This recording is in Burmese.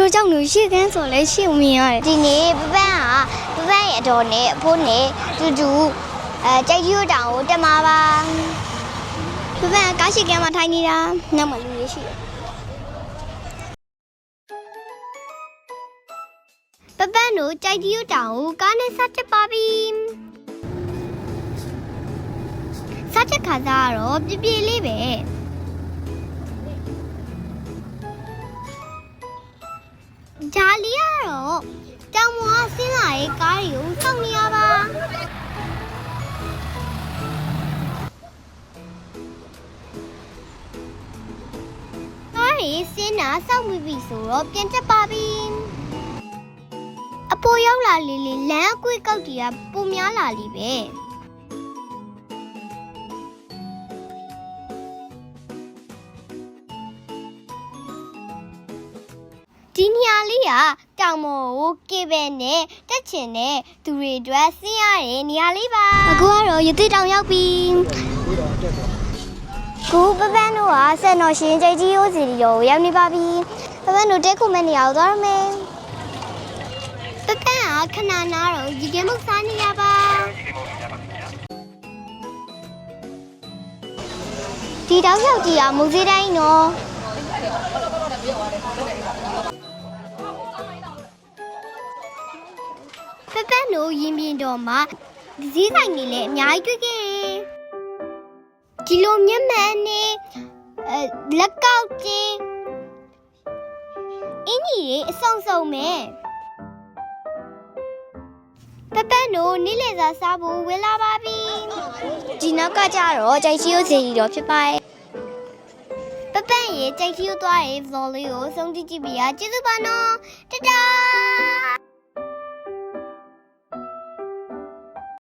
ထို့ကြောင့်လို့ရှေ့ကန်းဆိုလဲရှေ့မြင်ရတယ်ဒီနေ့ပပန်းဟာပပန်းရဲ့အတော်နဲ့အဖိုးနဲ့တူတူအဲကြိုက်ကြီးတောင်ကိုတက်မှာပါပပန်းကကားရှေ့ကန်းမှာထိုင်နေတာနောက်မှလူတွေရှိတယ်ပပန်းတို့ကြိုက်တီးတောင်ကိုကားနဲ့ဆက်ချက်ပါပြီဆက်ချက်ခါစားကတော့ပြပြလေးပဲ ဂျာလီကတော့တောင်ပေါ်ကဆင်းလာတဲ့ကားတွေကိုစောင့်နေရပါကားရီစင်းနာစောက်မိပြီဆိုတော့ပြန်တက်ပါပြီအပေါ်ရောက်လာလေလေလမ်းအကွေ့ကောက်တီကပုံများလာလीပဲ ဒီနေရာလေးကတောင်ပေါ်ကိုကေဘယ်နဲ့တက်ချင်တဲ့သူတွေအတွက်ဆင်းရတဲ့နေရာလေးပါအခုကတော့ရသေးတောင်ရောက်ပြီကူပပန်းတို့ကဆက်တော်ရှင်ကြိုက်ကြီးရိုးစီရီကိုရောက်နေပါပြီပပန်းတို့တဲခုမဲ့နေရာကိုသွားရမယ်ပပန်းကခဏနာတော့ရေကဲမုတ်စားနေရပါဒီတောက်ရောက်ကြည့်ရမူစေးတိုင်းနော် ပပန်းတို့ရင်ပြင်တော်မှာဈေးဆိုင်တွေလည်းအများကြီးတွေ့ခဲ့တယ်ဒီလိုမျက်မှန်နဲ့အဲလက်ကောက်ချင်းအင်းကြီးတွေအဆုံဆုံမဲ့ပပန်းတို့နေ့လည်စာစားဖို့ဝင်လာပါပြီဒီနောက်ကကြတော့ကြိုက်ချီယိုစီရီတော့ဖြစ်ပါရဲ့ပပန်းရဲ့ကြိုက်ချီယိုသွားရဲ့ vlog လေးကိုဆုံးကြည့်ကြည့်ပြရကျေးဇူးပါနော်တတား